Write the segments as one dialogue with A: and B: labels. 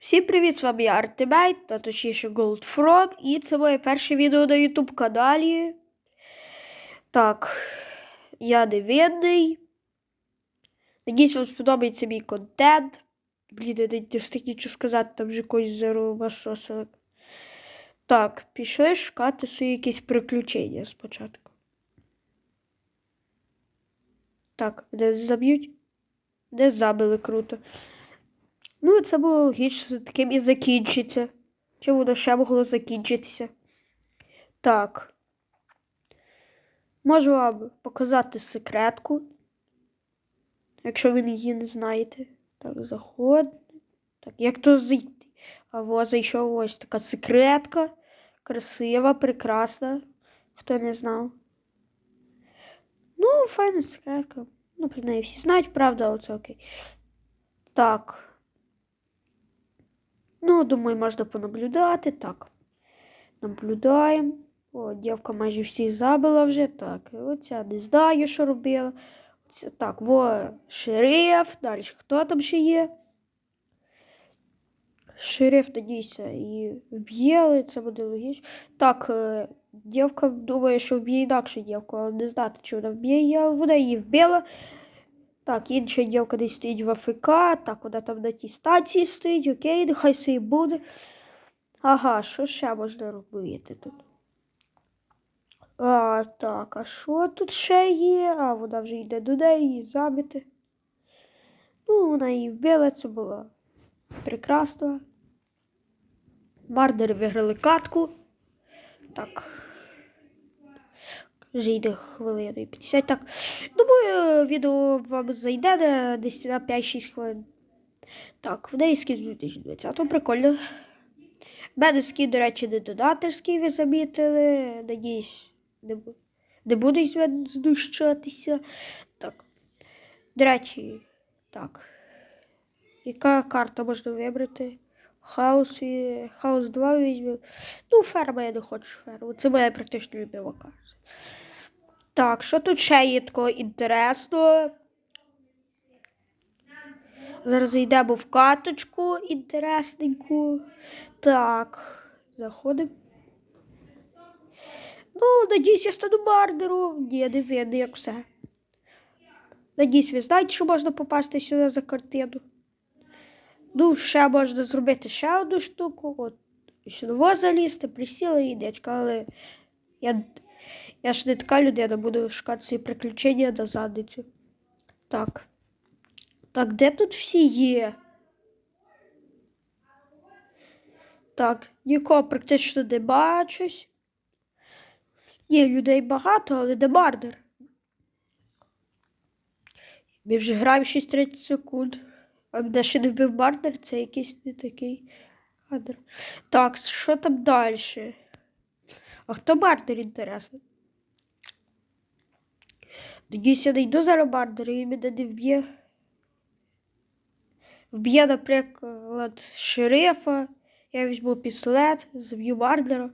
A: Всім привіт! З вами я Артемейт, та точніше Goldfrog, і це моє перше відео на YouTube каналі. Так, я невинний. Надіюсь, вам сподобається мій контент. Блін, я не встиг нічого сказати, там вже якийсь зеровасосилик. Так, пішли шукати свої якісь приключення спочатку. Так, де заб'ють? Де забили круто. Ну, це було логічно, таким і закінчиться. Чи воно ще могло закінчитися? Так. Можу вам показати секретку. Якщо ви її не знаєте. Так, заходимо. Так, як то зайти? А во зайшов ось така секретка. Красива, прекрасна. Хто не знав. Ну, файна секретка. Ну, неї всі знають, правда, але це окей. Так. Ну, думаю, можна понаблюдати. Так. Наблюдаємо. О, дівка майже всіх забила вже. Так, оця не знаю, що робила. Оця, так, во шериф. Далі хто там ще є? Шериф, надійся, і вб'єли, це буде логічно. Так, е, дівка думає, що вб'є інакше дівку, але не знати, чи вона вб'є але вона її вбила. Так, інша дівка десь стоїть в АФК, так, вона там на тій стації стоїть, окей, нехай собі буде. Ага, що ще можна робити тут? А, так, а що тут ще є? А, вона вже йде до неї, її забити. Ну, вона її вбила, це було прекрасно. Мардери виграли катку. Так. Вже йде хвилину 50. Так. Думаю, відео вам зайде десь на 5-6 хвилин. Так, в неї скін 2020 прикольно. Мене скін, до речі, не додаторський, ви замітили. Надіюсь, не, не буду з мене знущатися. Так. До речі, так. Яка карта можна вибрати? Хаос і Хаос 2 візьму. Ну, ферма я не хочу ферму. Це моя практично любима карта. Так, що тут ще є такого інтересного? Зараз зайдемо в каточку інтересненьку. Так, заходимо. Ну, надіюсь, я стану бардером. Ні, не видно, як все. Надіюсь, ви знаєте, що можна попасти сюди за картину. Ну, ще можна зробити ще одну штуку. От, сюди залізти, присіла і дечка, але я, я ж не така людина, буду шукати свої приключення на задницю. Так. Так, де тут всі є? Так, нікого практично не бачусь. Є людей багато, але де бардер. Ми вже граємо 6-30 секунд. А мене ще не вбив бардер, це якийсь не такий кадр. Так, що там далі? А хто бардер інтересно? Надіюсь, я не зараз бардер і мене не вб'є. Вб'є, наприклад, шерифа. Я візьму пістолет, заб'ю бардера,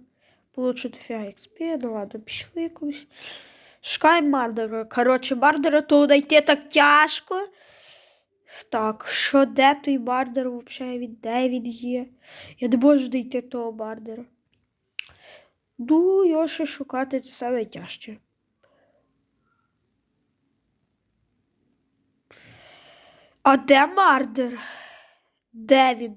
A: получу дофіга XP, ну ладно, пішли кудись. Шукаємо бардера. Коротше, бардера то знайти так тяжко. Так, що де той бардер взагалі? Де він є? Я не можу знайти того бардера. Його ще шукати це саме тяжче. А де Мардер? Де він?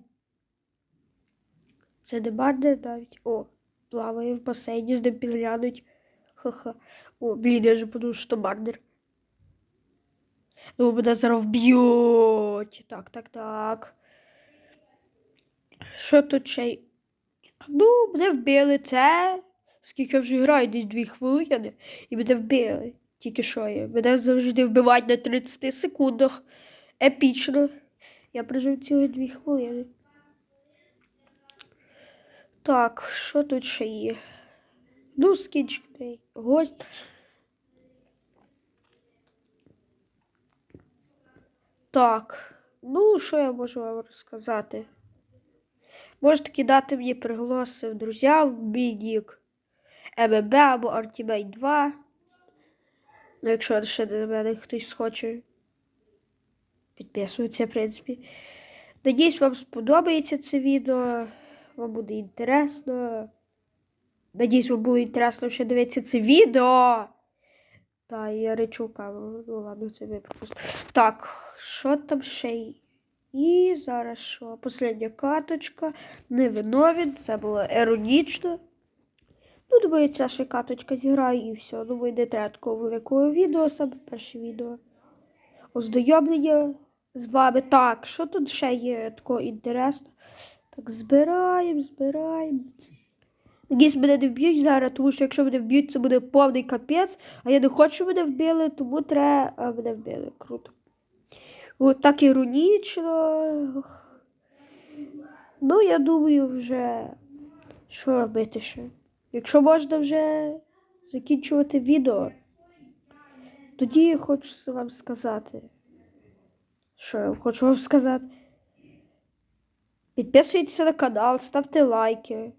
A: Це не Мардер навіть. О, плаває в басейні, з ним підглянуть. Ха-ха. О, блін, я вже подумав, що Мардер. Ну, мене зараз вб'ють. Так, так, так. Що тут ще? Ну, мене вбили це. Скільки я вже граю, десь дві хвилини, і мене вбили. Тільки що я. Мене завжди вбивають на 30 секундах. Епічно. Я прожив цілі дві хвилини. Так, що тут ще є? Ну, скінчений гость. Так, ну що я можу вам розказати? Можете кидати мені приголоси в друзі в мій ММБ або Ultimate 2. Ну, якщо ще на мене хтось хоче підписуватися, в принципі. Надіюсь, вам сподобається це відео. Вам буде інтересно. Надіюсь, вам буде інтересно ще дивитися це відео. Та, я речу каву. Ну ладно, це пропустимо. Так, що там ще? є? І зараз що? Послідня каточка. Невиновін, це було іронічно. Ну, ще каточка зіграє і все. Не треба такого великого відео, саме перше відео. Ознайомлення з вами. Так, що тут ще є такого інтересного? Так, збираємо, збираємо. Надіюсь, мене не вб'ють зараз, тому що якщо мене вб'ють, це буде повний капець. А я не хочу, мене вбили, тому треба, а мене вбили. Круто. От так іронічно. Ну, я думаю, вже що робити ще. Якщо можна вже закінчувати відео, тоді я хочу вам сказати. Що я хочу вам сказати? Підписуйтесь на канал, ставте лайки.